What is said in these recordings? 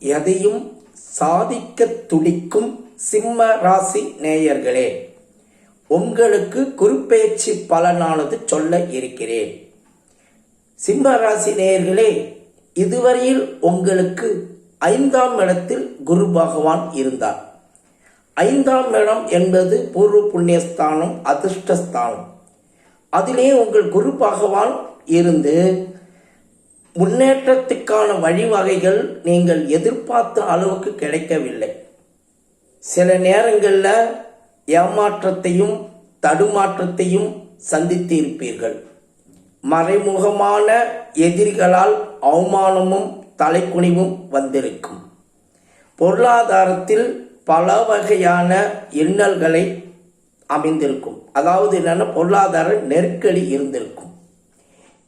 எதையும் சாதிக்க துடிக்கும் சிம்ம ராசி நேயர்களே உங்களுக்கு குருப்பெயர்ச்சி பலனானது சொல்ல இருக்கிறேன். சிம்ம ராசி நேயர்களே இதுவரையில் உங்களுக்கு ஐந்தாம் இடத்தில் குரு பகவான் இருந்தார். ஐந்தாம் இடம் என்பது பூர்வ புண்ணியஸ்தானம் அதிர்ஷ்டஸ்தானம். அதிலே உங்கள் குரு பகவான் இருந்து முன்னேற்றத்துக்கான வழிவகைகள் நீங்கள் எதிர்பார்த்த அளவுக்கு கிடைக்கவில்லை. சில நேரங்களில் ஏமாற்றத்தையும் தடுமாற்றத்தையும் சந்தித்து இருப்பீர்கள் மறைமுகமான எதிரிகளால் அவமானமும் தலைக்குனிவும் வந்திருக்கும். பொருளாதாரத்தில் பல வகையான இன்னல்களை அமைந்திருக்கும். அதாவது என்னென்னா பொருளாதார நெருக்கடி இருந்திருக்கும்.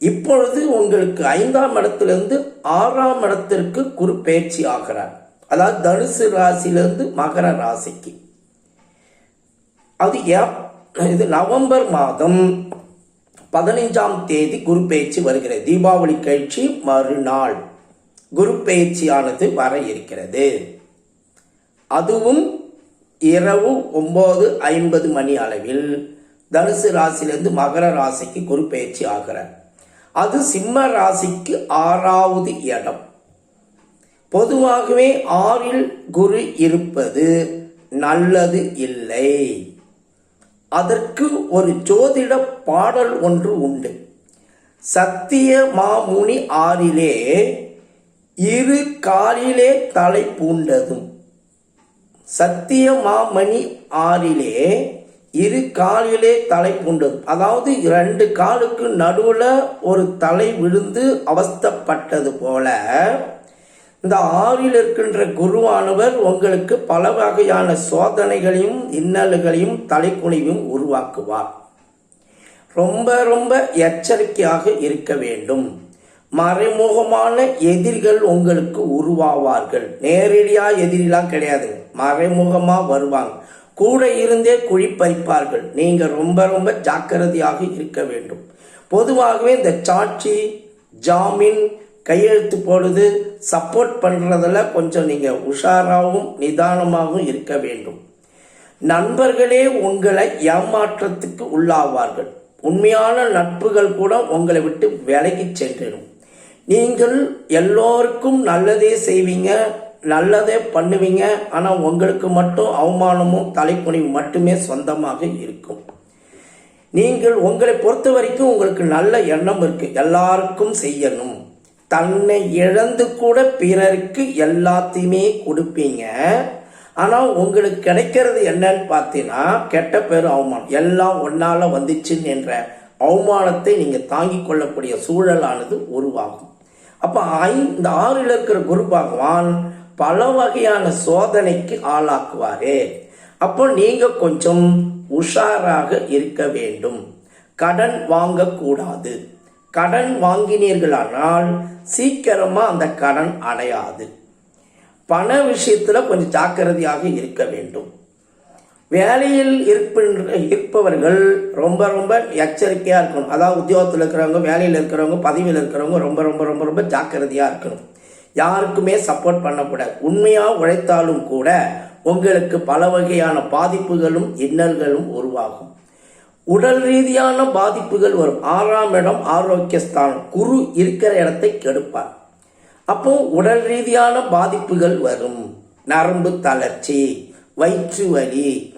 இப்பொழுது உங்களுக்கு ஐந்தாம் இடத்திலிருந்து ஆறாம் இடத்திற்கு குரு பயிற்சி ஆகிறார். அதாவது தனுசு ராசியிலிருந்து மகர ராசிக்கு. அது இது நவம்பர் மாதம் பதினைஞ்சாம் தேதி குரு பயிற்சி வருகிறது. தீபாவளி கழிச்சு மறுநாள் குரு பயிற்சியானது வர இருக்கிறது. அதுவும் இரவு ஒம்பது ஐம்பது மணி அளவில் தனுசு ராசியிலிருந்து மகர ராசிக்கு குரு பயிற்சி ஆகிறார். அது சிம்ம ராசிக்கு ஆறாவது இடம். பொதுவாகவே ஆறில் குரு இருப்பது நல்லது இல்லை. அதற்கு ஒரு ஜோதிட பாடல் ஒன்று உண்டு. சத்திய மாமுனி ஆறிலே இரு காலிலே தலை பூண்டதும் சத்திய மாமணி ஆறிலே இரு காலிலே தலை பூண்டது அதாவது இரண்டு காலுக்கு நடுவுல ஒரு தலை விழுந்து அவஸ்தப்பட்டது போல இந்த ஆறில் இருக்கின்ற குருவானவர் உங்களுக்கு பல வகையான சோதனைகளையும் இன்னல்களையும் தலைக்குனிவும் உருவாக்குவார். ரொம்ப ரொம்ப எச்சரிக்கையாக இருக்க வேண்டும். மறைமுகமான எதிரிகள் உங்களுக்கு உருவாவார்கள். நேரடியா எதிரிலாம் கிடையாது. மறைமுகமா வருவாங்க. கூட இருந்தே குழி பறிப்பார்கள் நீங்கள் ரொம்ப ரொம்ப ஜாக்கிரதையாக இருக்க வேண்டும். பொதுவாகவே இந்த சாட்சி ஜாமீன் கையெழுத்து போடுது சப்போர்ட் பண்ணுறதில் கொஞ்சம் நீங்கள் உஷாராகவும் நிதானமாகவும் இருக்க வேண்டும். நண்பர்களே உங்களை ஏமாற்றத்துக்கு உள்ளாவார்கள். உண்மையான நட்புகள் கூட உங்களை விட்டு விலகி சென்றிடும். நீங்கள் எல்லோருக்கும் நல்லதே செய்வீங்க. நல்லதே பண்ணுவீங்க ஆனால் உங்களுக்கு மட்டும் அவமானமும் தலைக்குனிவு மட்டுமே சொந்தமாக இருக்கும். நீங்கள் உங்களை பொறுத்த வரைக்கும் உங்களுக்கு நல்ல எண்ணம் இருக்கு எல்லாருக்கும் செய்யணும். தன்னை இழந்து கூட பிறருக்கு எல்லாத்தையுமே கொடுப்பீங்க. ஆனால் உங்களுக்கு கிடைக்கிறது என்னன்னு பார்த்தீங்கன்னா கெட்ட பேர் அவமானம். எல்லாம் ஒன்னால வந்துச்சுன்னு என்ற அவமானத்தை நீங்கள் தாங்கிக் கொள்ளக்கூடிய சூழலானது உருவாகும். அப்போ இந்த ஆறில் இருக்கிற குரு பகவான் பல வகையான சோதனைக்கு ஆளாக்குவாரே. அப்போ நீங்க கொஞ்சம் உஷாராக இருக்க வேண்டும். கடன் வாங்கக்கூடாது. கடன் வாங்கினீர்களானால் சீக்கிரமா அந்த கடன் அடையாது பண விஷயத்துல கொஞ்சம் ஜாக்கிரதையாக இருக்க வேண்டும். வேலையில் இருப்பின்ற இருப்பவர்கள் ரொம்ப ரொம்ப எச்சரிக்கையாக இருக்கணும். அதாவது உத்தியோகத்தில் இருக்கிறவங்க வேலையில் இருக்கிறவங்க பதவியில் இருக்கிறவங்க ரொம்ப ரொம்ப ரொம்ப ரொம்ப ஜாக்கிரதையாக இருக்கணும். யாருக்குமே சப்போர்ட் பண்ணக்கூடாது. உண்மையாக உழைத்தாலும் கூட உங்களுக்கு பல வகையான பாதிப்புகளும் இன்னல்களும் உருவாகும். உடல் ரீதியான பாதிப்புகள் வரும். ஆறாம் இடம் ஆரோக்கியஸ்தானம் குரு இருக்கிற இடத்தை கெடுப்பார். அப்போ உடல் ரீதியான பாதிப்புகள் வரும். நரம்பு தளர்ச்சி வயிற்று வலி.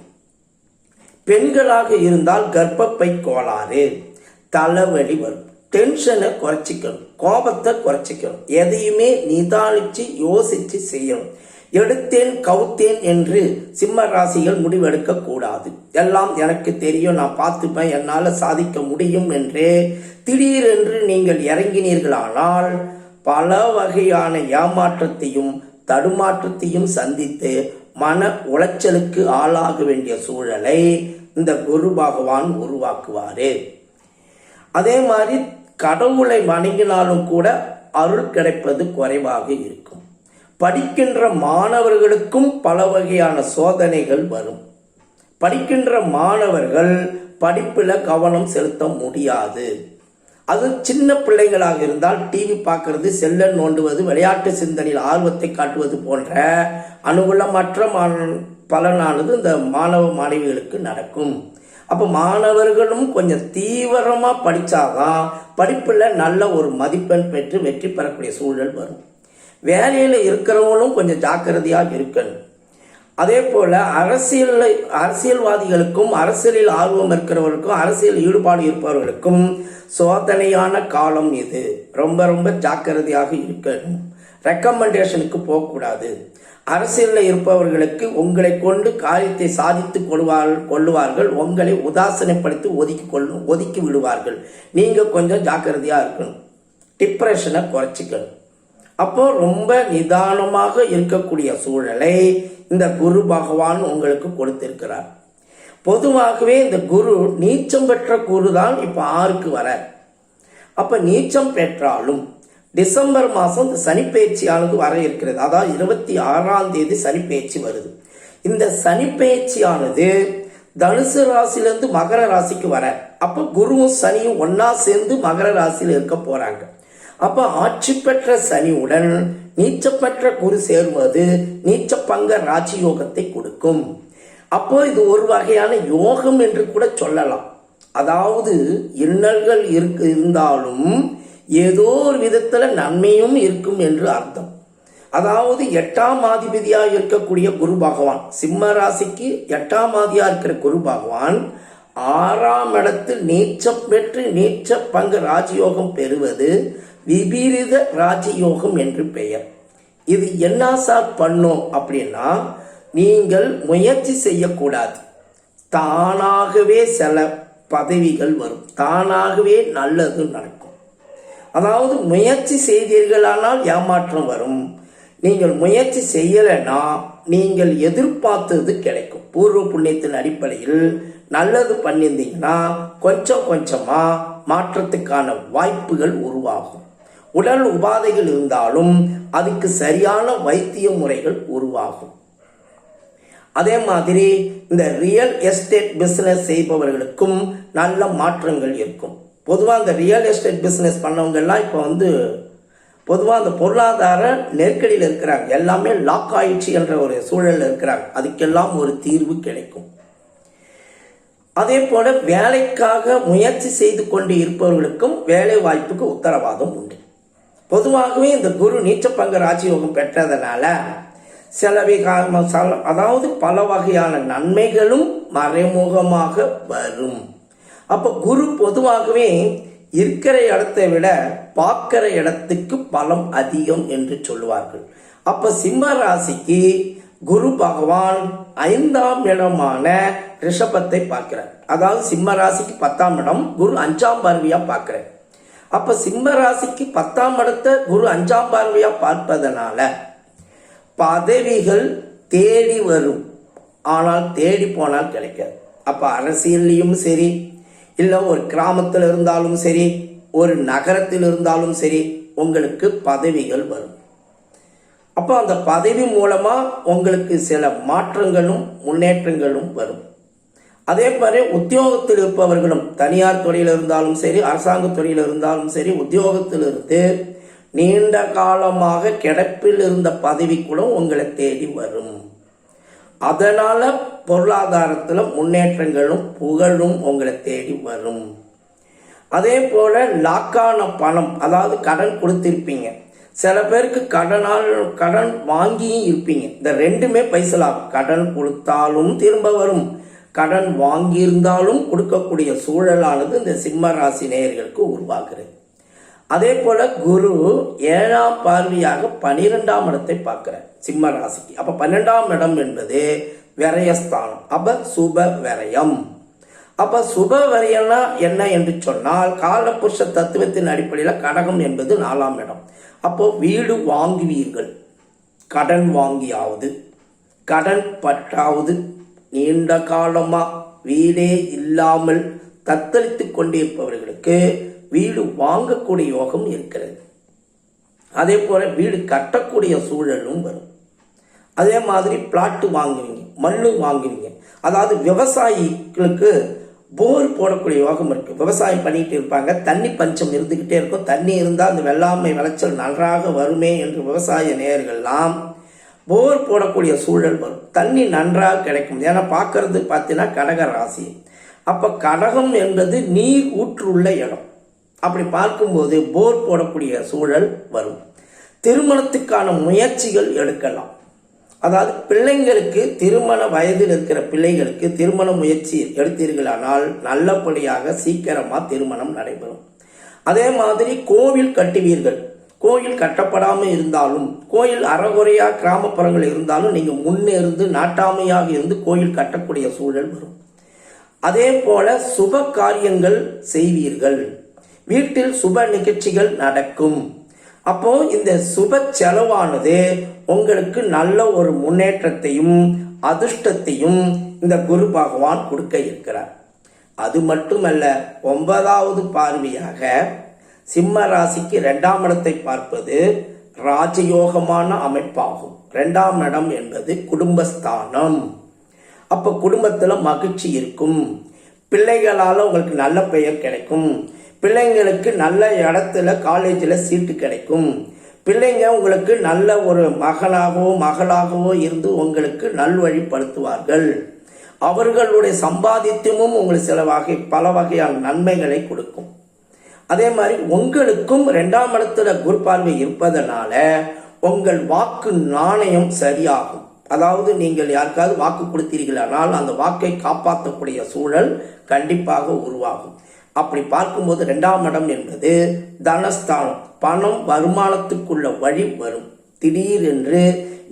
பெண்களாக இருந்தால் கர்ப்பப்பை கோளாறு தலைவலி வரும். டென்ஷனை குறைச்சிக்கணும் கோபத்தை குறைச்சிக்கணும். எதையுமே நிதானிச்சு யோசிச்சு செய்யணும். எடுத்தேன் கவுத்தேன் என்று சிம்ம ராசிகள் முடிவெடுக்க கூடாது. எல்லாம் எனக்கு தெரியும் நான் பார்த்துப்பேன் என்னால் சாதிக்க முடியும் என்று. திடீரென்று நீங்கள் இறங்கினீர்களானால் பல வகையான ஏமாற்றத்தையும் தடுமாற்றத்தையும் சந்தித்து மன உளைச்சலுக்கு ஆளாக வேண்டிய சூழலை இந்த குரு பகவான் உருவாக்குவாரு. அதே மாதிரி கடவுளை வணங்கினாலும் கூட அருள் கிடைப்பது குறைவாக இருக்கும். படிக்கின்ற மாணவர்களுக்கும் பல வகையான சோதனைகள் வரும். படிக்கின்ற மாணவர்கள் படிப்பில் கவனம் செலுத்த முடியாது. அது சின்ன பிள்ளைகளாக இருந்தால் டிவி பார்க்கறது செல்ல நோண்டுவது விளையாட்டு சிந்தனையில் ஆர்வத்தை காட்டுவது போன்ற அனுகூலமற்ற மாண பலனானது இந்த மாணவ மாணவிகளுக்கு நடக்கும். அப்போ மாணவர்களும் கொஞ்சம் தீவிரமாக படித்தாதான் படிப்பில் நல்ல ஒரு மதிப்பெண் பெற்று வெற்றி பெறக்கூடிய சூழல் வரும். வேலையில் இருக்கிறவங்களும் கொஞ்சம் ஜாக்கிரதையாக இருக்கணும். அதே போல் அரசியல் அரசியல்வாதிகளுக்கும் அரசியலில் ஆர்வம் இருக்கிறவர்களுக்கும் அரசியல் ஈடுபாடு இருப்பவர்களுக்கும் சோதனையான காலம் இது. ரொம்ப ரொம்ப ஜாக்கிரதையாக இருக்கணும். ரெக்கமெண்டேஷனுக்கு போகக்கூடாது. அரசியலில் இருப்பவர்களுக்கு உங்களை கொண்டு காரியத்தை சாதித்து கொள்வார்கள் கொள்ளுவார்கள். உங்களை உதாசனைப்படுத்தி ஒதுக்கி கொள்ளும் ஒதுக்கி விடுவார்கள். நீங்கள் கொஞ்சம் ஜாக்கிரதையாக இருக்கணும். டிப்ரெஷனை குறைச்சிக்கணும். அப்போ ரொம்ப நிதானமாக இருக்கக்கூடிய சூழலை இந்த குரு பகவான் உங்களுக்கு கொடுத்திருக்கிறார். பொதுவாகவே இந்த குரு நீச்சம் பெற்ற குரு தான் இப்போ ஆறுக்கு வர அப்போ நீச்சம் பெற்றாலும் டிசம்பர் மாதம் இந்த சனிப்பெயர்ச்சியானது வர இருக்கிறது. அதாவது இருபத்தி ஆறாம் தேதி சனிப்பெயர்ச்சி வருது. இந்த சனிப்பெயர்ச்சியானது தனுசு ராசியிலிருந்து மகர ராசிக்கு வர அப்போ குருவும் சனியும் ஒன்றா சேர்ந்து மகர ராசியில் இருக்க போகிறாங்க அப்போ ஆட்சி பெற்ற சனியுடன் நீச்சப்பெற்ற குரு சேருவது நீச்சப்பங்க ராஜயோகத்தை கொடுக்கும். அப்போ இது ஒரு வகையான யோகம் என்று கூட சொல்லலாம். அதாவது இன்னல்கள் இருக்கு இருந்தாலும் ஏதோ ஒரு விதத்துல நன்மையும் இருக்கும் என்று அர்த்தம். அதாவது எட்டாம் ஆதிபதியாக இருக்கக்கூடிய குரு பகவான் சிம்ம ராசிக்கு எட்டாம் ஆதியா இருக்கிற குரு பகவான் ஆறாம் இடத்தில் நீச்சம் பெற்று நீச்ச பங்கு ராஜயோகம் பெறுவது விபரீத ராஜயோகம் என்று பெயர். இது என்ன சார் பண்ணும் அப்படின்னா நீங்கள் முயற்சி செய்யக்கூடாது. தானாகவே சில பதவிகள் வரும். தானாகவே நல்லது நடக்கும். அதாவது முயற்சி செய்தீர்களானால் ஏமாற்றம் வரும். நீங்கள் முயற்சி செய்யலைன்னா நீங்கள் எதிர்பார்த்தது கிடைக்கும். பூர்வ புண்ணியத்தின் அடிப்படையில் நல்லது பண்ணியிருந்தீங்கன்னா கொஞ்சம் கொஞ்சமாக மாற்றத்துக்கான வாய்ப்புகள் உருவாகும். உடல் உபாதைகள் இருந்தாலும் அதுக்கு சரியான வைத்திய முறைகள் உருவாகும். அதே மாதிரி இந்த ரியல் எஸ்டேட் பிஸ்னஸ் செய்பவர்களுக்கும் நல்ல மாற்றங்கள் இருக்கும். பொதுவாக இந்த ரியல் எஸ்டேட் பிஸ்னஸ் பண்ணவங்கெல்லாம் இப்போ வந்து பொதுவாக அந்த பொருளாதார நெருக்கடியில் இருக்கிறாங்க. எல்லாமே லாக் ஆயிடுச்சு என்ற ஒரு சூழலில் இருக்கிறாங்க. அதுக்கெல்லாம் ஒரு தீர்வு கிடைக்கும். அதே போல வேலைக்காக முயற்சி செய்து கொண்டு இருப்பவர்களுக்கும் வேலை வாய்ப்புக்கு உத்தரவாதம் உண்டு. பொதுவாகவே இந்த குரு நீச்சப்பங்க ராஜயோகம் பெற்றதனால செலவை விக- அதாவது பல வகையான நன்மைகளும் மறைமுகமாக வரும். அப்போ குரு பொதுவாகவே இருக்கிற இடத்தை விட பார்க்கிற இடத்துக்கு பலம் அதிகம் என்று சொல்லுவார்கள். அப்போ சிம்ம ராசிக்கு குரு பகவான் ஐந்தாம் இடமான ரிஷபத்தை பார்க்கிறார். அதாவது சிம்ம ராசிக்கு பத்தாம் இடம் குரு அஞ்சாம் பார்வையா பார்க்கிறார். அப்ப சிம்ம ராசிக்கு பத்தாம் இடத்தை குரு அஞ்சாம் பார்வையா பார்ப்பதனால பதவிகள் தேடி வரும். ஆனால் தேடி போனால் கிடைக்காது. அப்ப அரசியல்லையும் சரி இல்லை ஒரு கிராமத்தில் இருந்தாலும் சரி ஒரு நகரத்தில் இருந்தாலும் சரி உங்களுக்கு பதவிகள் வரும். அப்போ அந்த பதவி மூலமாக உங்களுக்கு சில மாற்றங்களும் முன்னேற்றங்களும் வரும். அதே மாதிரி உத்தியோகத்தில் இருப்பவர்களும் தனியார் துறையில் இருந்தாலும் சரி அரசாங்க துறையில் இருந்தாலும் சரி உத்தியோகத்தில் இருந்து நீண்ட காலமாக கிடப்பில் இருந்த பதவி கூட உங்களை தேடி வரும். அதனால பொருளாதாரத்தில் முன்னேற்றங்களும் புகழும் உங்களை தேடி வரும். அதே போல லாக்கான பணம் அதாவது கடன் கொடுத்திருப்பீங்க. சில பேருக்கு கடனால் கடன் வாங்கியும் இருப்பீங்க. இந்த ரெண்டுமே பைசலாகும் கடன் கொடுத்தாலும் திரும்ப வரும். கடன் வாங்கியிருந்தாலும் கொடுக்கக்கூடிய சூழலானது இந்த சிம்ம ராசி நேயர்களுக்கு உருவாகிறது. அதே போல குரு ஏழாம் பார்வையாக பனிரெண்டாம் இடத்தை பார்க்கிறார் சிம்ம ராசிக்கு. அப்ப பன்னெண்டாம் இடம் என்பது விரயஸ்தானம். அப்ப சுப விரயம். அப்ப சுப விரயம்னா என்ன என்று சொன்னால் காலபுருஷ தத்துவத்தின் அடிப்படையில் கடகம் என்பது நாலாம் இடம். அப்போ வீடு வாங்குவீர்கள். கடன் வாங்கியாவது கடன் பற்றாவது நீண்ட காலமா வீடே இல்லாமல் தத்தளித்து கொண்டிருப்பவர்களுக்கு வீடு வாங்கக்கூடிய யோகம் இருக்கிறது. அதே போல வீடு கட்டக்கூடிய சூழலும் வரும். அதே மாதிரி பிளாட்டு வாங்குவீங்க மண்ணு வாங்குவீங்க. அதாவது விவசாயிகளுக்கு போர் போடக்கூடிய யோகம் இருக்கு. விவசாயம் பண்ணிட்டு இருப்பாங்க. தண்ணி பஞ்சம் இருந்துக்கிட்டே இருக்கும். தண்ணி இருந்தால் அந்த வெள்ளாமை விளைச்சல் நன்றாக வருமே என்று விவசாய நேயர்கள்லாம் போர் போடக்கூடிய சூழல் வரும். தண்ணி நன்றாக கிடைக்கும். ஏன்னா பார்க்கறது பார்த்தீங்கன்னா கடக ராசி. அப்போ கடகம் என்பது நீர் ஊற்றுள்ள இடம். அப்படி பார்க்கும்போது போர் போடக்கூடிய சூழல் வரும். திருமணத்துக்கான முயற்சிகள் எடுக்கலாம். அதாவது பிள்ளைங்களுக்கு திருமண வயதில் இருக்கிற பிள்ளைகளுக்கு திருமண முயற்சி எடுத்தீர்களானால் நல்லபடியாக சீக்கிரமாக திருமணம் நடைபெறும். அதே மாதிரி கோவில் கட்டுவீர்கள். கோயில் கட்டப்படாமல் இருந்தாலும் கோயில் அறகுறையாக கிராமப்புறங்கள் இருந்தாலும் நீங்கள் முன்னிருந்து நாட்டாமையாக இருந்து கோயில் கட்டக்கூடிய சூழல் வரும். அதே போல சுப காரியங்கள் செய்வீர்கள். வீட்டில் சுப நிகழ்ச்சிகள் நடக்கும். அப்போ இந்த சுப செலவானது உங்களுக்கு நல்ல ஒரு முன்னேற்றத்தையும் அதிர்ஷ்டத்தையும் இந்த குரு பகவான் கொடுக்க இருக்கிறார். அது மட்டுமல்ல ஒன்பதாவது பார்வையாக சிம்ம ராசிக்கு இரண்டாம் இடத்தை பார்ப்பது ராஜயோகமான அமைப்பாகும். இரண்டாம் இடம் என்பது குடும்பஸ்தானம். அப்ப குடும்பத்துல மகிழ்ச்சி இருக்கும். பிள்ளைகளால உங்களுக்கு நல்ல பெயர் கிடைக்கும். பிள்ளைங்களுக்கு நல்ல இடத்துல காலேஜில் சீட்டு கிடைக்கும். பிள்ளைங்க உங்களுக்கு நல்ல ஒரு மகளாகவோ மகளாகவோ இருந்து உங்களுக்கு நல்வழிப்படுத்துவார்கள். அவர்களுடைய சம்பாதித்தமும் உங்களுக்கு சில வகை பல வகையான நன்மைகளை கொடுக்கும். அதே மாதிரி உங்களுக்கும் ரெண்டாம் இடத்துல குரு இருப்பதனால உங்கள் வாக்கு நாணயம் சரியாகும். அதாவது நீங்கள் யாருக்காவது வாக்கு கொடுத்தீர்களானால் அந்த வாக்கை காப்பாற்றக்கூடிய சூழல் கண்டிப்பாக உருவாகும். அப்படி பார்க்கும்போது ரெண்டாம் இடம் என்பது தனஸ்தானம். பணம் வருமானத்துக்குள்ள வழி வரும். திடீரென்று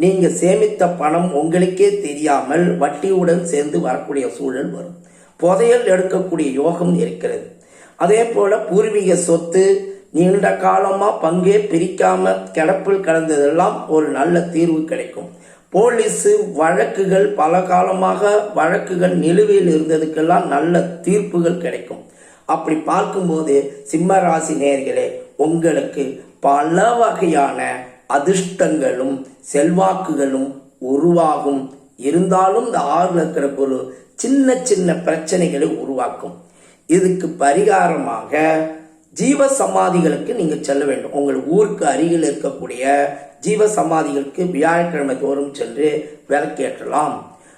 நீங்க சேமித்த பணம் உங்களுக்கே தெரியாமல் வட்டியுடன் சேர்ந்து வரக்கூடிய சூழல் வரும். புதையல் எடுக்கக்கூடிய யோகம் இருக்கிறது. அதே போல பூர்வீக சொத்து நீண்ட காலமா பங்கே பிரிக்காம கிடப்பில் கடந்ததெல்லாம் ஒரு நல்ல தீர்வு கிடைக்கும். போலீஸு வழக்குகள் பல காலமாக வழக்குகள் நிலுவையில் இருந்ததுக்கெல்லாம் நல்ல தீர்ப்புகள் கிடைக்கும். அப்படி பார்க்கும்போது சிம்ம ராசி நேர்களே உங்களுக்கு பல வகையான அதிர்ஷ்டங்களும் செல்வாக்குகளும் உருவாகும். இருந்தாலும் இந்த ஆறுல இருக்கிற ஒரு சின்ன சின்ன பிரச்சனைகளை உருவாக்கும். இதுக்கு பரிகாரமாக ஜீவ சமாதிகளுக்கு நீங்கள் செல்ல வேண்டும். உங்கள் ஊருக்கு அருகில் இருக்கக்கூடிய ஜீவ சமாதிகளுக்கு வியாழக்கிழமை தோறும் சென்று விளக்கேற்றலாம்.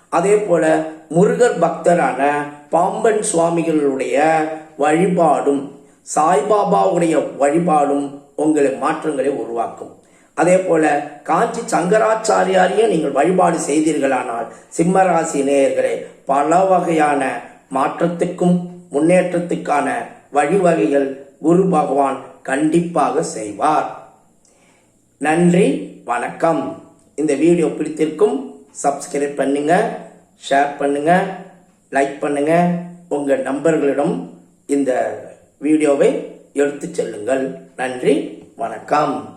அதே போல முருகர் பக்தரான பாம்பன் சுவாமிகளுடைய வழிபாடும் சாய்பாபாவுடைய வழிபாடும் உங்களை மாற்றங்களை உருவாக்கும். அதே போல காஞ்சி சங்கராச்சாரியாரையும் நீங்கள் வழிபாடு செய்தீர்களானால் சிம்மராசி நேயர்களே பல வகையான மாற்றத்துக்கும் முன்னேற்றத்துக்கான வழிவகைகள் குரு பகவான் கண்டிப்பாக செய்வார். நன்றி வணக்கம். இந்த வீடியோ பிடித்திருக்கும் சப்ஸ்கிரைப் பண்ணுங்க ஷேர் பண்ணுங்க லைக் பண்ணுங்க. உங்கள் நண்பர்களிடம் இந்த வீடியோவை எடுத்துச் செல்லுங்கள். நன்றி வணக்கம்.